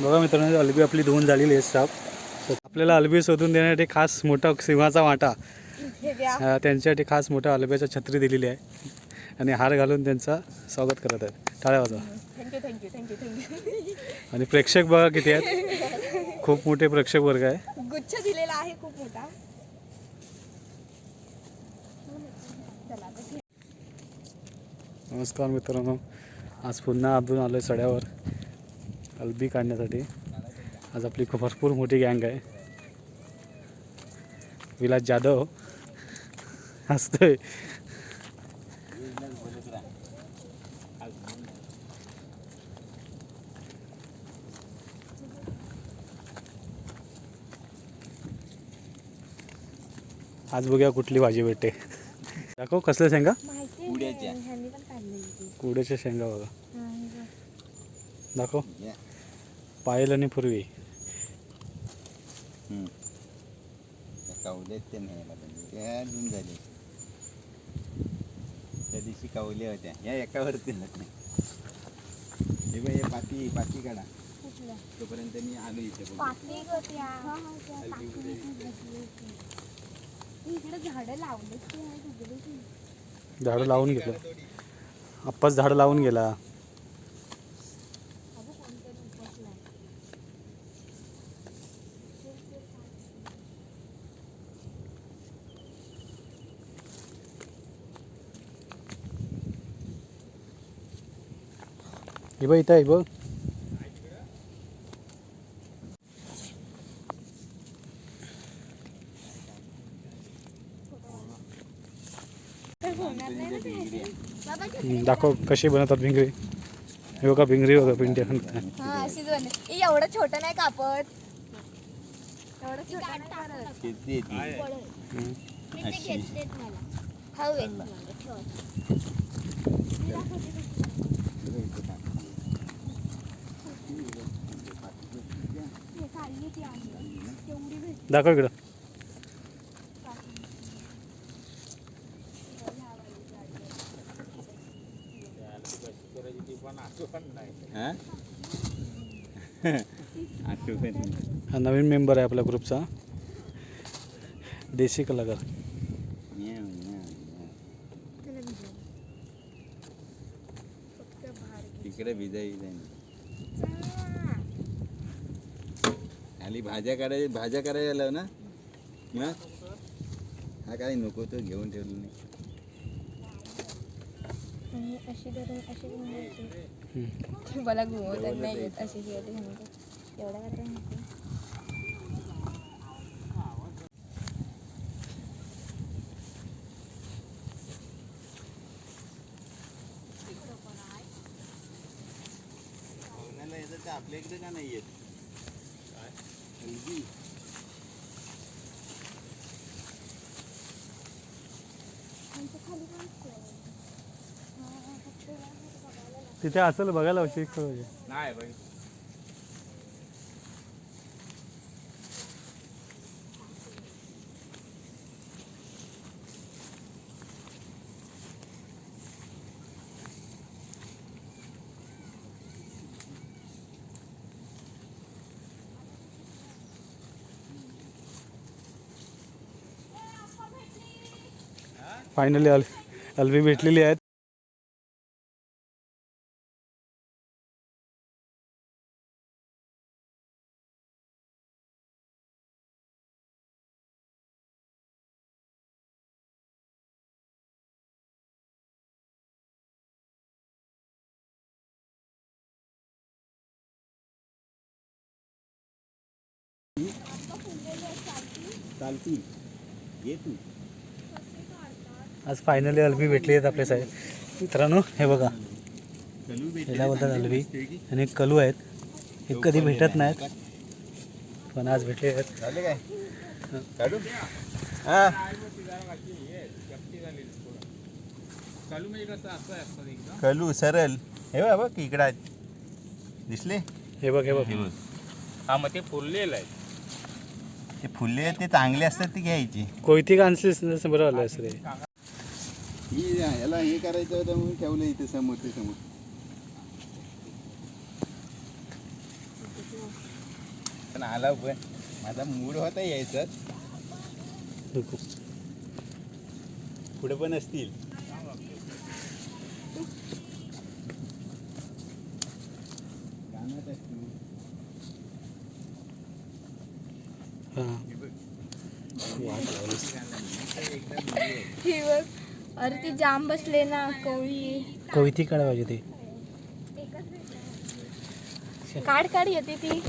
बघा मित्रांनो अलबी आपली धुवून झालेली आहे स्टाफ आपल्याला अलबी शोधून देण्यासाठी खास मोठा सिंहाचा वाटा त्यांच्यासाठी खास मोठा अलब्याच्या छत्री दिलेली आहे. आणि हार घालून त्यांचा स्वागत करत आहेत. टाळ्या वाजवा. थँक्यू थँक्यू थँक्यू थँक्यू आणि प्रेक्षक बघा किती आहेत. खूप मोठे प्रेक्षक वर्ग आहे. गुच्छ दिलेला आहे खूप मोठा. नमस्कार मित्रांनो. आज पुन्हा आपण आलो आहे सड्यावर. अलबी काढण्यासाठी. आज आपली भरपूर मोठी गँग आहे. विलास जाधव. हसतोय. आज बघूया कुठली भाजी भेटते. दाखव कसल्या शेंगा. कुड्याच्या शेंगा बघ. दाखव. या. पायल आणि पूर्वी. कावल्यात ते अजून झाले त्या दिवशी कावल्या होत्या. या एकावरती नाही हे हे पाती पाती काढा? तोपर्यंत मी आलो इथे झाडं नाही लावून गेलं आप्पाच झाडं लावून गेला. हे बघ इथं आहे बघ दाखव कशी बनवतात भिंगरी. हे बघा भिंगरी बघा पिंट्या हा अशीच बनते ए, एवढं छोटं नाही कापत. एवढं छोटं नाही करत. किती येते हम्म. अशी हवेत. दाखव इकडं. हा? हा नवीन मेंबर आहे आपल्या ग्रुपचा देशी कलाकार. म्याव, म्याव. खाली भाज्या काढाय भाज्या करायला लाव ना? मग? हा काय नको तो घेऊन ठेवलं नाही. अशी अशी मला नाही येत अशी. एवढा तर आपल्या इकडे का नाही येत. तिथे असेल बघायला शिक पाहिजे नाही फायनली अल अलबी भेटलेली आहेत. चालती. ये तू. आज फायनली अलबी भेटली आहेत आपल्या साहेब मित्रांनो हे बघा. याला बोलतात अलबी? आणि कलू आहेत. हे कधी भेटत नाहीत पण आज भेटले आहेत. झाले काय? काढू? हा. कलू सरळ हे बघ बघ इकडं आहेत. दिसले? हे बघ हे बघ. हा मग ते फुललेलं आहे. ते फुले ते चांगले असतात ते घ्यायची. कोयती कांसीस बरं आलं असं याला हे करायचं होतं म्हणून ठेवलं इथे समोर ते समोर पण आला पण माझा मूड होता यायचा. पुढे पण असतील कानात असतील. हा हे बघ. वाट लावलीस. एकदम. ही अरे ती जाम बसले ना कवळी कविती काढ पाहिजे ते काढ काढ येते ती.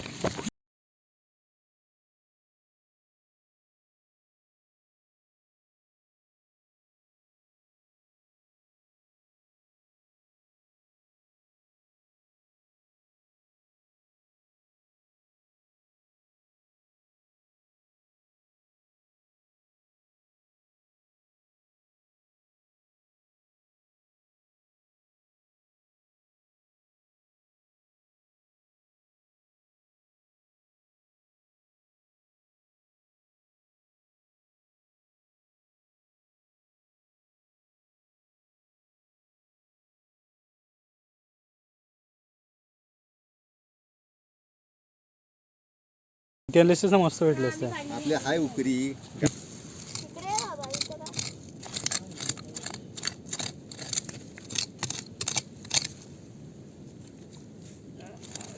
ते आणलेस ना मस्त भेटले असते. आपले हाय उकरी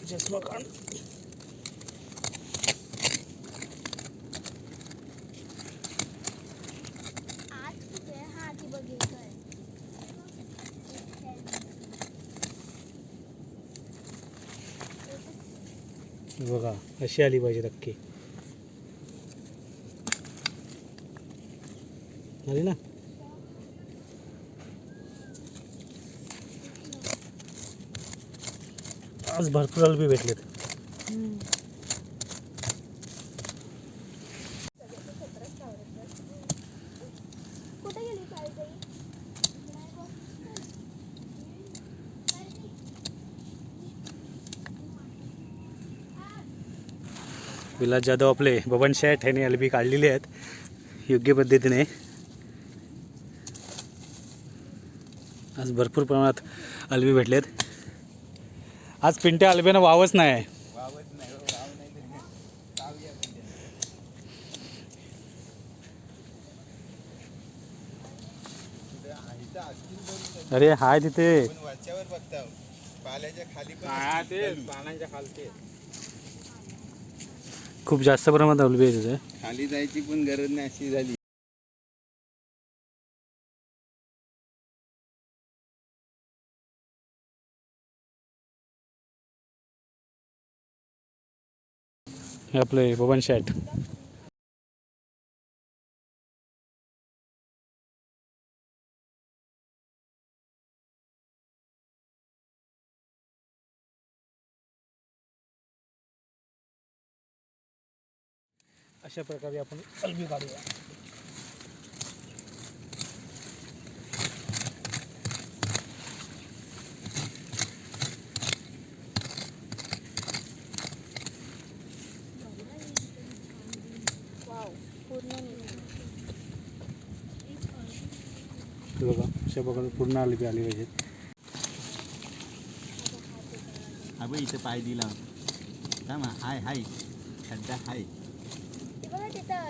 चष्मा काढ बघा अशी आली पाहिजे नक्की आली ना? आज भरपूर अल्बी भेटलेत. विलास जाधव आपले बबन शेठ ह्याने अल्बी काढलेली आहेत. योग्य पद्धतीने. आज भरपूर प्रमाणात अल्बी भेटलेत. आज पिंट्या अल्बीनं वावच नाही अरे हाय तिथे. खाली पण हा असतील ते खाली. पानांच्या खालते खूप जास्त प्रमाणात अल्बी आहे. खाली जायची पण गरज नाही अशी झाली. आपले बबन शेठ अशा प्रकारे आपण अल्बी काढूया. बघा अशा प्रकारे पूर्ण अल्बी आली पाहिजेत. हा बघ इथं पाय दिला. थांब हाय हाय. खड्डा हाय.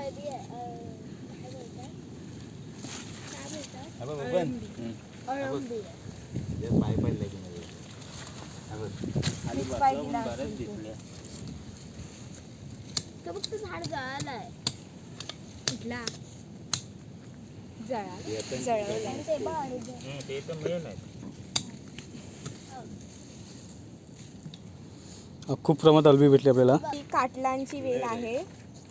काय बोलतात काय बोलतात अळंबी पाय पडले की नाही मीच फक्त झाड कुठला ते पण ते तर मेन आहे खूप प्रमाणात अल्बी भेटली आपल्याला. ही काटलांची वेल आहे.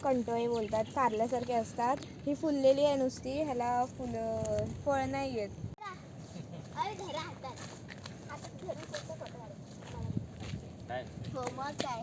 कंटोळे बोलतात कारल्यासारखे असतात. ही फुललेली आहे नुसती ह्याला फुलं फळ नाही येत काय? हो मग काय?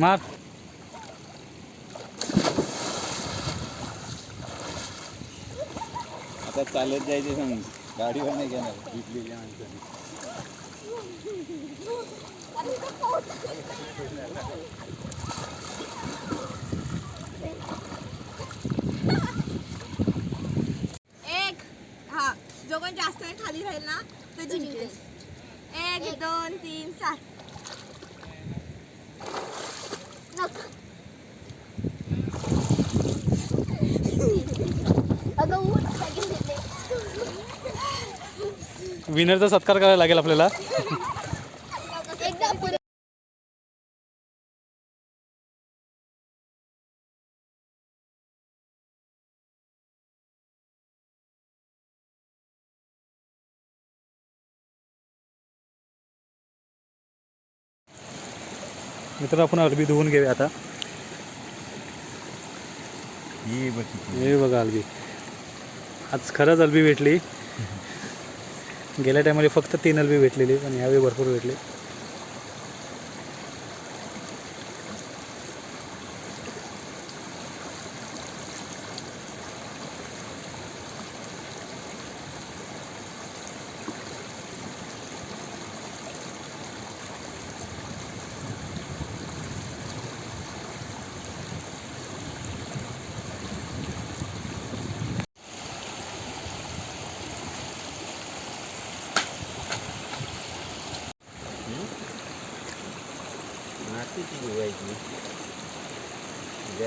मार. आता चालत जायचे सांग. गाडीवर नाही घेणार. माणसाने एक हा जो कोण जास्त वेळ खाली राहील ना तो जिंकेल. एक दोन तीन चार. विनरचा सत्कार करायला लागेल आपल्याला. मित्र आपण अरबी धुवून घेऊया आता. हे बघा अल्बी आज खरंच अल्बी भेटली. गेल्या टायमाला फक्त तीन बी भेटलेली पण यावेळी भरपूर भेटली.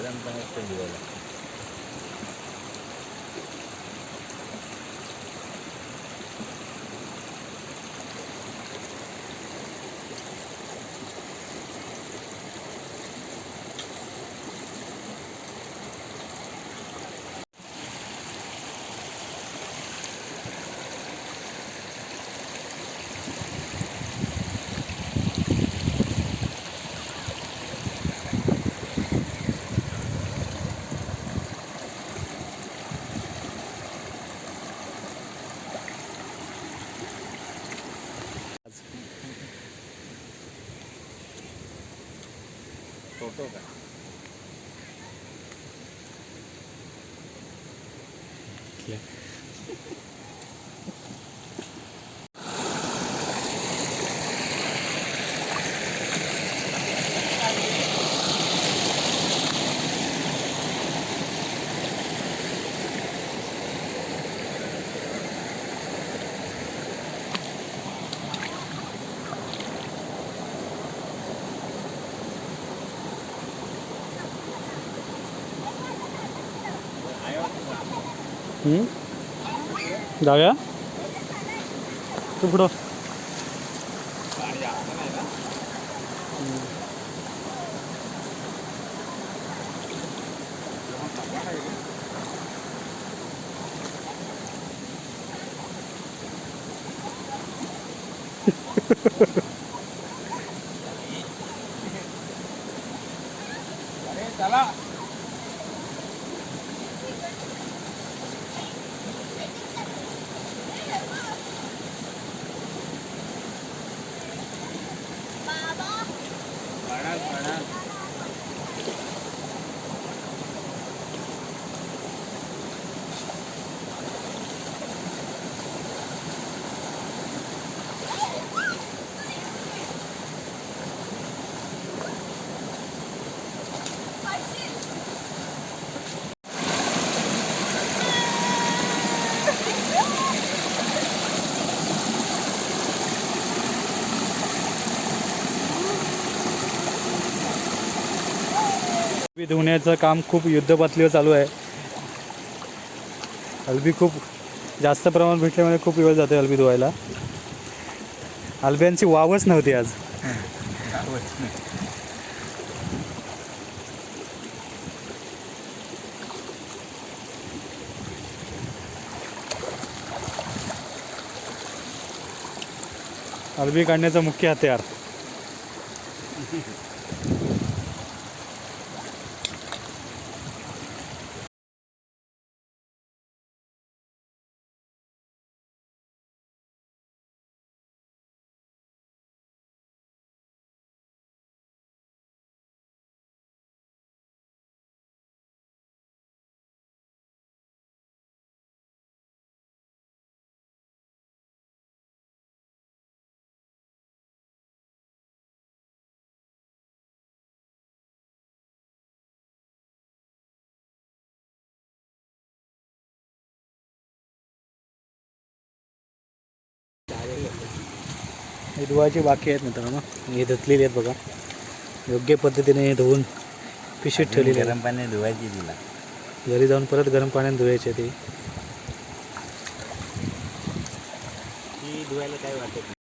गरम पाण्यात पण धुवायला फोटो का हम्म? जाऊया तू पुढं अल्बी धुण्याचं काम खूप युद्धपातळीवर चालू आहे. अल्बी खूप जास्त प्रमाणात भेटल्यामुळे खूप वेळ जाते अलबी धुवायला. अल्ब्यांची वावच नव्हती आज. अल्बी काढण्याचं मुख्य हत्यार. हे धुवायची बाकी आहेत मित्रांनो. हे धुतलेली आहेत बघा. योग्य पद्धतीने हे धुवून पिशवीत ठेवलेली गरम पाणी धुवायची तिला. घरी जाऊन परत गरम पाण्याने धुवायचे ते. धुवायला काय वाटत